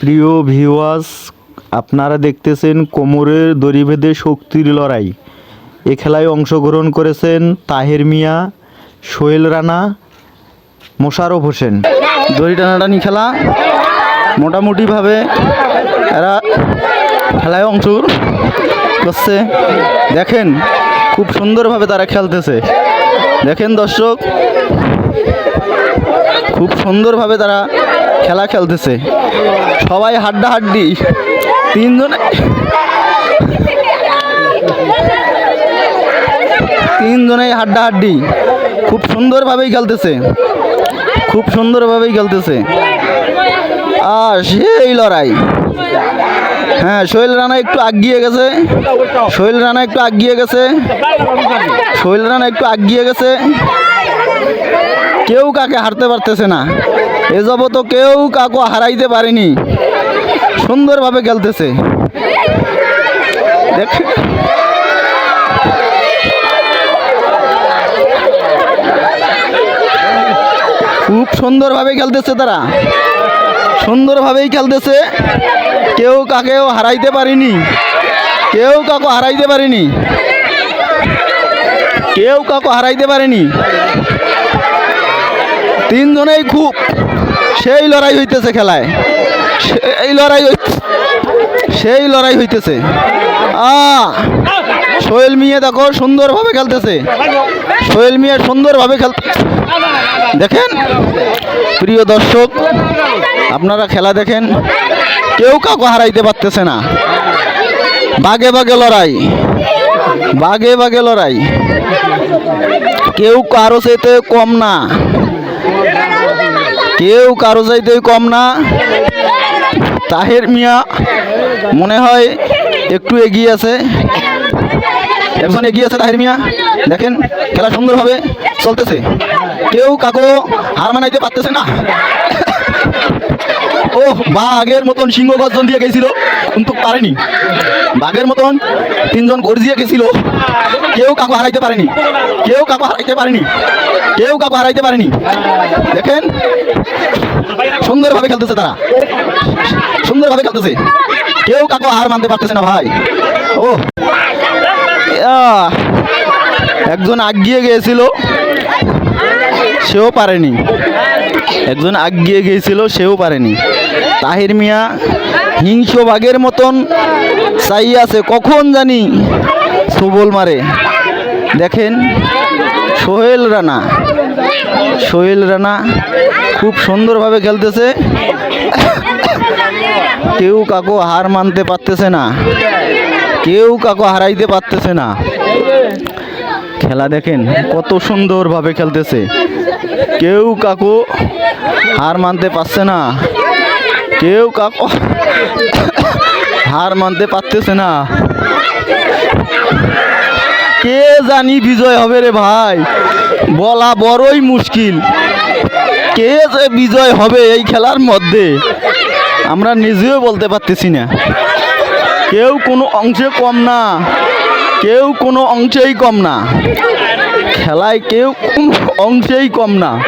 প্রিয় ভিউয়ার্স আপনারা দেখতেছেন কোমরের বেঁধে শক্তির লড়াই। এ খেলায় অংশগ্রহণ করেছেন তাহের মিয়া, সোহেল রানা মোশারফ হোসেন। দড়ি টানাটানি খেলা মোটামুটিভাবে এরা খেলায় অংশ করছে। দেখেন খুব সুন্দরভাবে তারা খেলতেছে। দেখেন দর্শক, খুব সুন্দরভাবে তারা খেলা খেলতেছে। সবাই হাড্ডা হাড্ডি তিনজন তিনজনেই হাড্ডা হাড্ডি খুব সুন্দরভাবেই খেলতেছে। খুব সুন্দরভাবেই খেলতেছে। আর সেই লড়াই। হ্যাঁ সোহেল রানা একটু আগিয়ে গেছে। সোহেল রানা একটু আগিয়ে গেছে। সোহেল রানা একটু আগিয়ে গেছে। কেউ কাকে হারতে পারতেছে না। এ যাবত কেউ কাকু হারাইতে পারেনি। সুন্দরভাবে খেলতেছে। খুব সুন্দরভাবে খেলতেছে তারা। সুন্দরভাবেই খেলতেছে। কেউ কাকেও হারাইতে পারেনি। কেউ কাকু হারাইতে পারেনি। কেউ কাকু হারাইতে পারেনি। তিনজনেই খুব, সেই লড়াই হইতেছে খেলায়। সেই লড়াই সেই লড়াই হইতেছে। আ, সোহেল মিয়া দেখো সুন্দরভাবে খেলতেছে। সোহেল মিয়া সুন্দরভাবে খেল দেখেন, প্রিয় দর্শক, আপনারা খেলা দেখেন, কেউ কাউকে হারাইতে পারতেছে না। বাগে বাগে লড়াই, বাগে বাগে লড়াই। কেউ কারও চাইতে কম না। কেউ কারও চাইতে কম না। তাহের মিয়া, মনে হয় একটু এগিয়ে আছে। একজন এগিয়ে আছে তাহের মিয়া। দেখেন, খেলা সুন্দরভাবে চলতেছে। কেউ কাকো হার মানাইতে পারতেছে না। ও বা আগের মতন সিংহ গর্জন দিয়ে গেছিল, কিন্তু পারেনি। বাঘের মতন তিনজন গর্জিয়ে গেছিল। কেউ কাকু হারাইতে পারেনি। কেউ কাকু হারাইতে পারেনি। কেউ কাকু হারাইতে পারেনি। দেখেন? সুন্দরভাবে খেলতেছে তারা। সুন্দরভাবে খেলতেছে। কেউ কাকু হার মানতে পারতেছে না ভাই। ও। একজন আগিয়ে গিয়েছিল, সেও পারেনি। একজন আগিয়ে গিয়েছিল, সেও পারেনি। তাহির মিয়া হিংস বাঘের মতন চাই আছে, কখন জানি সবল মারে। দেখেন সোহেল রানা। সোহেল রানা খুব সুন্দরভাবে খেলতেছে। কেউ কাকু হার মানতে পারতেছে না। কেউ কাকু হারাইতে পারতেছে না। খেলা দেখেন, কত সুন্দরভাবে খেলতেছে। কেউ কাকু হার মানতে পারছে না। কেউ কাকু হার মানতে পারতেছে না। কে জানি বিজয় হবে রে ভাই? বলা বড়ই মুশকিল। কে যে বিজয় হবে এই খেলার মধ্যে? আমরা নিজেও বলতে পারতেছি না। কেউ কোনো অংশে কম না। কেউ কোনো অংশেই কম না। খেলায় কেউ কোনো অংশেই কম না।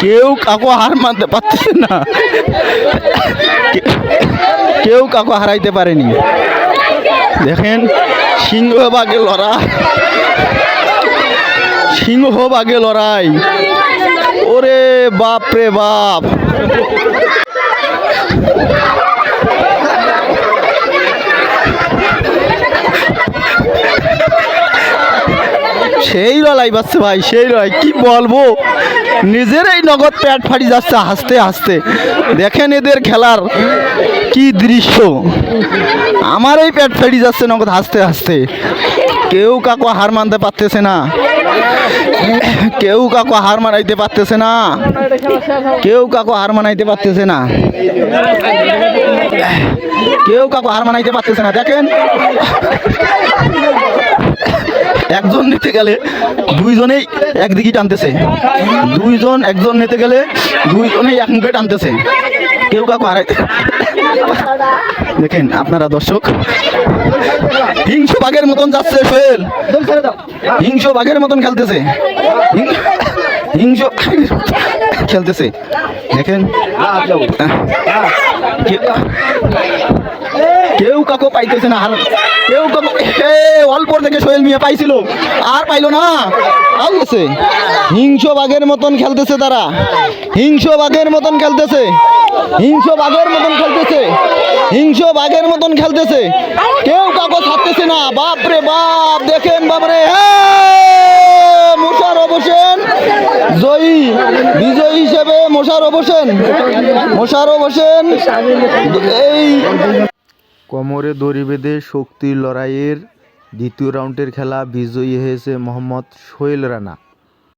কেউ কাকু হার মানতে পারতেছে না। কেউ কাকু হারাইতে পারেনি। দেখেন সিংহ বাঘে লড়াই। সিংহ বাঘে লড়াই। ওরে বাপ রে বাপ। সেই লড়াই বাচ্চা ভাই, সেই লড়াই। কি বলব? নিজেরই নগদ প্যাট ফাটি যাচ্ছে, হাসতে হাসতে। দেখেন এদের খেলার কি দৃশ্য। আমার এই প্যাট ফাটি যাচ্ছে নগদ, হাসতে হাসতে। কেউ কাকু হার মানতে পারতেছে না। কেউ কাকু হার মানাইতে পারতেছে না। কেউ কাকু হার মানাইতে পারতেছে না। কেউ কাকু হার মানাইতে পারতেছে না। দেখেন। একজন নিতে গেলে দুইজনেই একদিকে টানতেছে। দুইজন একজন নিতে গেলে দুইজনেই এক মুখে টানতেছে। কেউ কাকু হারাইতে দেখেন আপনারা দর্শক হিংস বাঘের মতন যাচ্ছে সোহেল। হিংস বাঘের মতন খেলতেছে। হিংস খেলতেছে। দেখেন কেউ কাকো পাইতেছে না হার কেউ অল্প থেকে সোহেল মিয়া পাইছিল, আর পাইলো না। আর গেছে হিংস বাঘের মতন খেলতেছে তারা। হিংস বাঘের মতন খেলতেছে। হিংস বাঘের মতন খেলতেছে। হিংস বাঘের মতন খেলতেছে। কেউ কাকো ছাড়তেছে না। বাপ রে বাপ, দেখেন বাপরে মোশারফ হোসেন জয়ী, বিজয়ী হিসেবে মোশারফ হোসেন মোশারফ হোসেন এই কোমরে দড়ি বেঁধে শক্তির লড়াইয়ের দ্বিতীয় রাউন্ডের খেলা বিজয়ী হয়েছে মোহাম্মদ সোহেল রানা।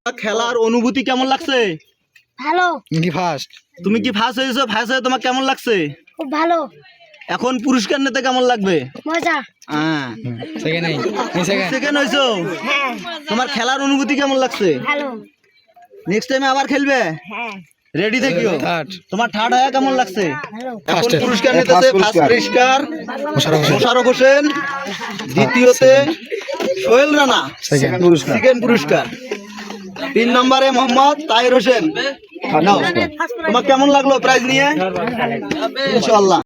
খেলার অনুভূতি কেমন লাগছে? ভালো। তুমি কি ফার্স্ট হয়েছো? ফার্স্ট হয়ে তোমার কেমন লাগছে? খুব ভালো। এখন পুরস্কার নিতে কেমন লাগবে? মজা। হ্যাঁ। সেকেন্ড হয়েছো। হ্যাঁ। তোমার খেলার অনুভূতি কেমন লাগছে? ভালো। নেক্সট টাইমে আবার খেলবে? হ্যাঁ। রেডি থাকিও? তোমার থার্ড হয়ে কেমন লাগছে? এখন পুরস্কার নিতেছে ফার্স্ট পুরস্কার মোশারফ হোসেন। দ্বিতীয়তে সোহেল রানা। সেকেন্ড পুরস্কার। তিন নম্বরে মোহাম্মদ তাহির হোসেন। তোমার কেমন লাগল প্রাইজ নিয়ে? ইনশাআল্লাহ।